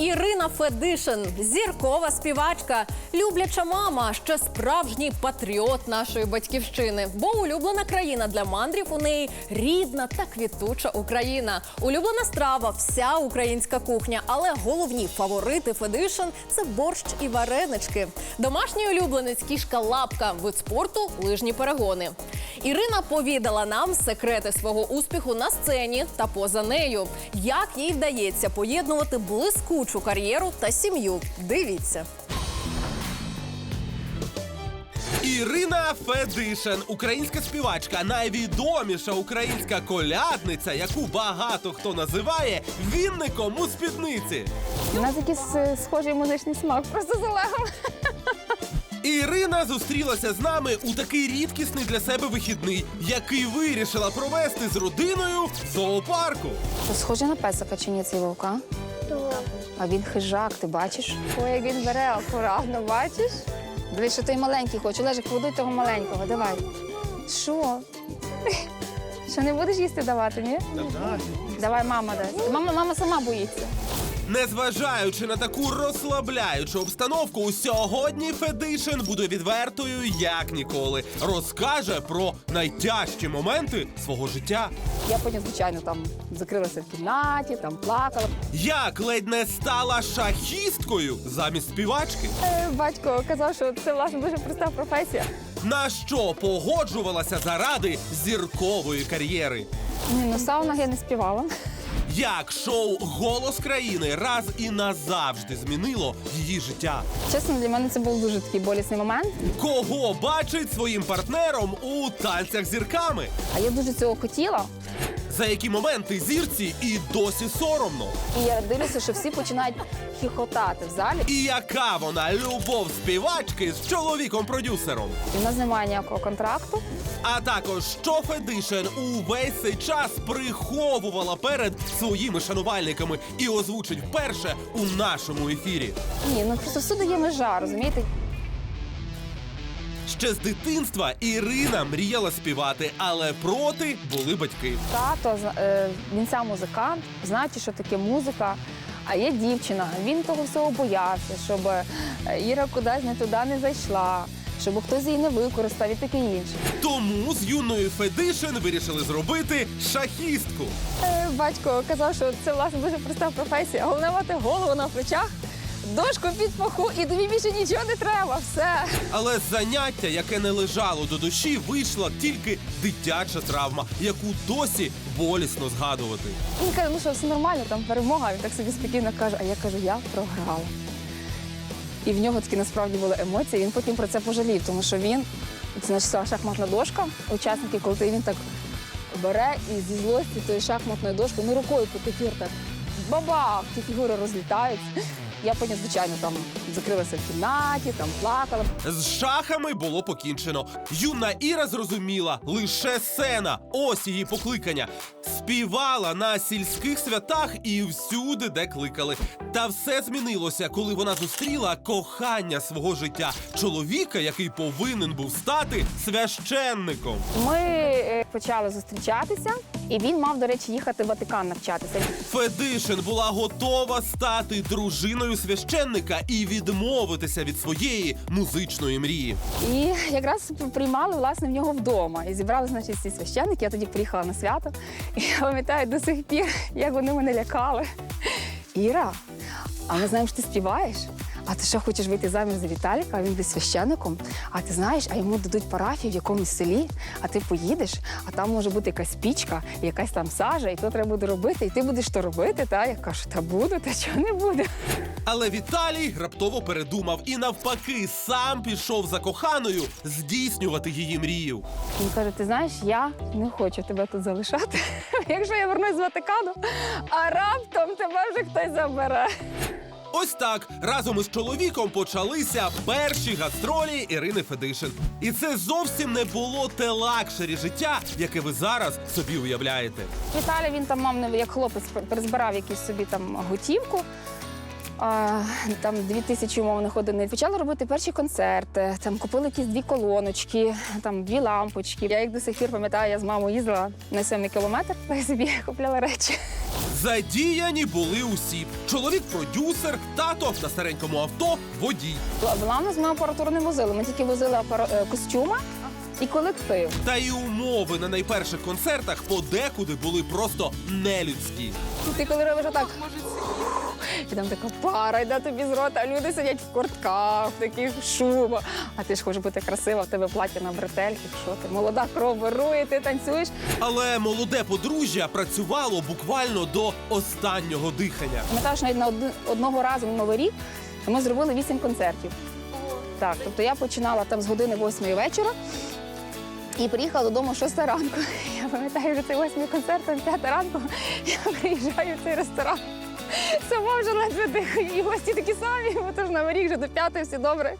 Ірина Федишин, зіркова співачка, любляча мама, ще справжній патріот нашої батьківщини. Бо улюблена країна для мандрів у неї рідна та квітуча Україна. Улюблена страва, вся українська кухня. Але головні фаворити Федишин це борщ і варенички. Домашній улюбленець кішка лапка, вид спорту лижні перегони. Ірина повідала нам секрети свого успіху на сцені та поза нею. Як їй вдається поєднувати блискучу кар'єру та сім'ю. Дивіться. Ірина Федишин, українська співачка, найвідоміша українська колядниця, яку багато хто називає вінником у спідниці. У нас якийсь е, схожий музичний смак, просто з Олегом. Ірина зустрілася з нами у такий рідкісний для себе вихідний, який вирішила провести з родиною в зоопарку. Схожий на песика чи ні цей вовка? А він хижак, ти бачиш? Ой, як він бере акуратно, бачиш? Дивись, що той маленький хоче. Олежик, поводуй того маленького, давай. Що? Що не будеш їсти давати, ні? Давай, мама дасть. Мама, мама сама боїться. Незважаючи на таку розслабляючу обстановку, сьогодні Федишин буде відвертою як ніколи. Розкаже про найтяжчі моменти свого життя. Я потім, звичайно, там закрилася в кімнаті, там плакала. Як ледь не стала шахісткою замість співачки? Е, Батько казав, що це власне дуже проста професія. На що погоджувалася заради зіркової кар'єри? Ні, ну сауна я не співала. Як шоу Голос країни раз і назавжди змінило її життя? Чесно, для мене це був дуже такий болісний момент. Кого бачить своїм партнером у танцях з зірками? А я дуже цього хотіла. За які моменти зірці і досі соромно? І я дивлюся, що всі починають хіхотати в залі. І яка вона любов співачки з чоловіком-продюсером? І в нас немає ніякого контракту. А також що Федишин увесь цей час приховувала перед своїми шанувальниками і озвучить вперше у нашому ефірі. Ні, ну просто всюди є межа, розумієте? Ще з дитинства Ірина мріяла співати, але проти були батьки. Тато е, він сам музикант, знає, що таке музика. А є дівчина. Він того всього боявся, щоб е, Іра кудись не туди не зайшла, щоб хтось її не використав і таке інше. Тому з юною Федишин вирішили зробити шахістку. Е, Батько казав, що це власне дуже проста професія. Головне мати голову на плечах, дошку під паху, і тобі більше нічого не треба. Все. Але заняття, яке не лежало до душі, вийшла тільки дитяча травма, яку досі болісно згадувати. Він каже, ну що, все нормально, там перемога. Він так собі спокійно каже, а я кажу, я програла. І в нього такі насправді були емоції. Він потім про це пожалів, тому що він, це значить шахматна дошка, учасники, коли він так бере і зі злості тої шахматної дошки, ну рукою по тефір так бабах, ті фігури розлітаються. Я потім, звичайно, там закрилася в кімнаті, там плакала. З шахами було покінчено. Юна Іра зрозуміла лише сцена. Ось її покликання. Співала на сільських святах і всюди, де кликали. Та все змінилося, коли вона зустріла кохання свого життя. Чоловіка, який повинен був стати священником. Ми е, почали зустрічатися, і він мав, до речі, їхати в Ватикан навчатися. Федишин була готова стати дружиною священника і відмовитися від своєї музичної мрії. І якраз приймали власне в нього вдома. І зібрали, значить, всі священники. Я тоді приїхала на свято. І я пам'ятаю до сих пір, як вони мене лякали. Іра, а ми знаємо, що ти співаєш. А ти що хочеш вийти заміж за Віталіка, а він буде священником? А ти знаєш, а йому дадуть парафію в якомусь селі, а ти поїдеш, а там може бути якась пічка, якась там сажа, і то треба буде робити, і ти будеш то робити. Та я кажу, та буду, та чого не буде. Але Віталій раптово передумав і навпаки сам пішов за коханою здійснювати її мрію. Він каже: ти знаєш, я не хочу тебе тут залишати. Якщо я вернусь з Ватикану, а раптом тебе вже хтось забере. Ось так разом із чоловіком почалися перші гастролі Ірини Федишин. І це зовсім не було те лакшері життя, яке ви зараз собі уявляєте. Віталій він там мав як хлопець призбирав якусь собі там готівку. Там дві тисячі умовних одиниць. Почали робити перші концерти. Там купили якісь дві колоночки, там дві лампочки. Я як до сих пір пам'ятаю, я з мамою їздила на сьомий кілометр, та собі купляла речі. Задіяні були усі: чоловік продюсер, тато на старенькому авто, водій. Главне, ми апаратуру не возили. Ми тільки возили апара... е, костюми і колектив. Та й умови на найперших концертах подекуди були просто нелюдські. І ти коли робиш отак. І там така пара йде тобі з рота, а люди сидять в куртках, в таких шубах. А ти ж хочеш бути красива, в тебе плаття на бретельках, що ти молода кров вирує, ти танцюєш. Але молоде подружжя працювало буквально до останнього дихання. Пам'ятаю, що навіть на один- одного разу на Новий рік ми зробили вісім концертів. Так, тобто я починала там з години восьмої вечора і приїхала додому 6 ранку. Пам'ятаю, що цей восьмий концерт, там 5 ранку, я приїжджаю в цей ресторан. Сама вже ледве дихаю, і гості такі самі, бо то ж Новий рік вже до п'ятої всі добре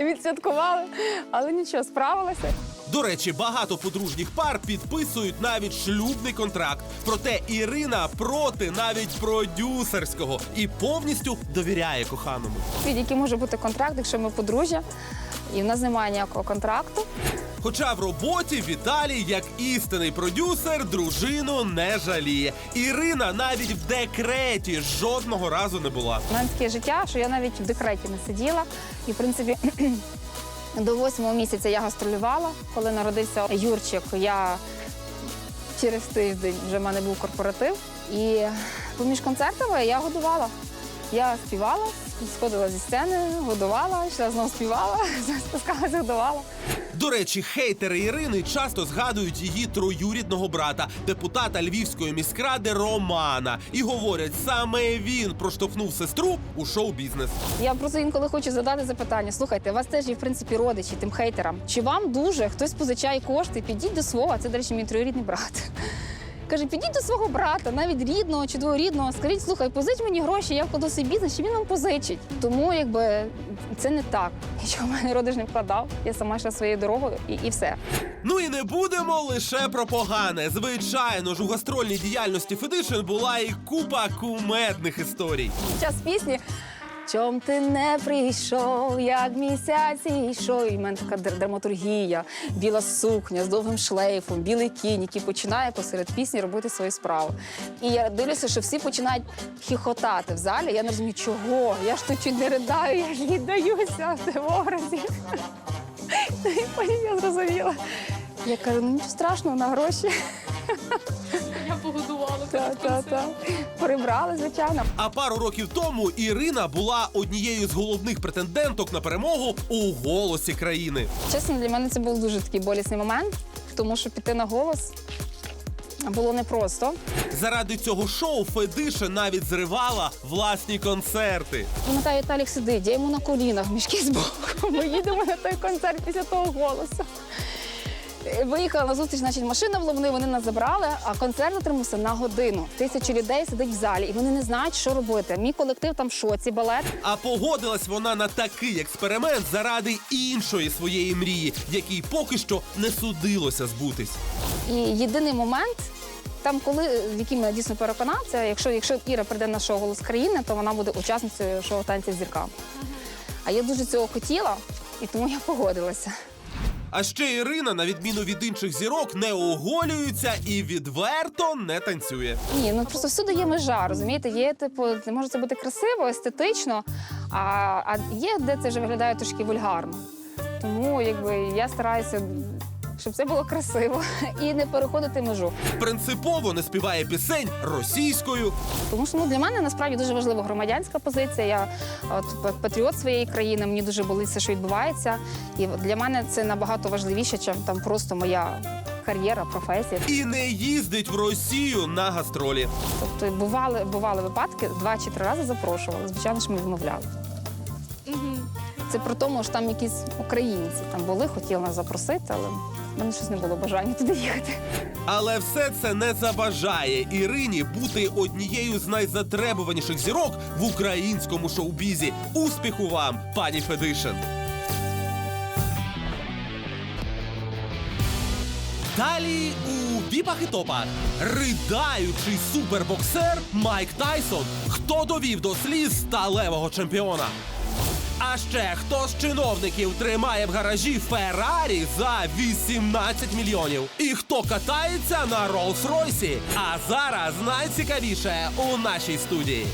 відсвяткували. Але нічого, справилася. До речі, багато подружніх пар підписують навіть шлюбний контракт. Проте Ірина проти навіть продюсерського і повністю довіряє коханому. Під який може бути контракт, якщо ми подружжя, і в нас немає ніякого контракту. Хоча в роботі Віталій, як істинний продюсер, дружину не жаліє. Ірина навіть в декреті жодного разу не була. У життя, що я навіть в декреті не сиділа. І, в принципі, до восьмого місяця я гастролювала. Коли народився Юрчик, я через тиждень вже в мене був корпоратив. І поміж концертами я годувала. Я співала, сходила зі сцени, годувала, йшла знову співала, спускалася, годувала. До речі, хейтери Ірини часто згадують її троюрідного брата, депутата Львівської міськради Романа, і говорять, саме він проштовхнув сестру у шоу-бізнес. Я просто інколи хочу задати запитання. Слухайте, у вас теж є в принципі родичі тим хейтерам. Чи вам дуже хтось позичає кошти? Підіть до свого, це, до речі, мій троюрідний брат. Каже, підіть до свого брата, навіть рідного чи двоюрідного, скажіть, слухай, позич мені гроші, я вкладу свій бізнес, чи він вам позичить. Тому якби це не так. Нічого в мене родич не вкладав. Я сама йшла своєю дорогою і, і все. Ну і не будемо лише про погане. Звичайно ж, у гастрольній діяльності Федишин була і купа кумедних історій. Час пісні. Чом ти не прийшов, як місяць йшов. І в мене така др- драматургія, біла сукня з довгим шлейфом, білий кінь, який починає посеред пісні робити свою справу. І я дивлюся, що всі починають хіхотати в залі. Я не розумію, чого. Я ж тут не ридаю, я ж віддаюся в образі. І потім я зрозуміла. Я кажу, ну нічого страшного на гроші. Прибрали, звичайно. А пару років тому Ірина була однією з головних претенденток на перемогу у голосі країни. Чесно, для мене це був дуже такий болісний момент, тому що піти на голос було непросто. Заради цього шоу Федиша навіть зривала власні концерти. Пам'ятаю, Віталік сидить, я йому на колінах, мішки з боку. Ми їдемо на той концерт після того голосу. Виїхала на зустріч, значить, машина була, вони, вони нас забрали, а концерт затримався на годину. Тисячі людей сидить в залі, і вони не знають, що робити. Мій колектив там в шоці, балет. А погодилась вона на такий експеримент заради іншої своєї мрії, якій поки що не судилося збутись. І єдиний момент, там, коли в який мене дійсно переконався, якщо, якщо Іра прийде на шоу Голос країни, то вона буде учасницею шоу танці з зірками. А я дуже цього хотіла, і тому я погодилася. А ще Ірина, на відміну від інших зірок, не оголюється і відверто не танцює. Ні, ну просто всюди є межа, розумієте? Є типу, не може це бути красиво, естетично, а, а є, де це вже виглядає трошки вульгарно. Тому якби я стараюся, щоб це було красиво і не переходити межу. Принципово не співає пісень російською. Тому що ну, для мене насправді дуже важлива громадянська позиція. Я от патріот своєї країни, мені дуже болить все, що відбувається. І для мене це набагато важливіше, ніж там просто моя кар'єра, професія. І не їздить в Росію на гастролі. Тобто бували, бували випадки, два чи три рази запрошували. Звичайно ж, ми відмовляли. Це при тому, що там якісь українці там були, хотіли нас запросити, але в мене щось не було бажання туди їхати. Але все це не заважає Ірині бути однією з найзатребуваніших зірок в українському шоу-бізі. Успіху вам, пані Федишин! Далі у в біпах і топах. Ридаючий супербоксер Майк Тайсон. Хто довів до сліз сталевого чемпіона? А ще хто з чиновників тримає в гаражі Феррарі за 18 мільйонів? І хто катається на Роллс-Ройсі? А зараз найцікавіше у нашій студії.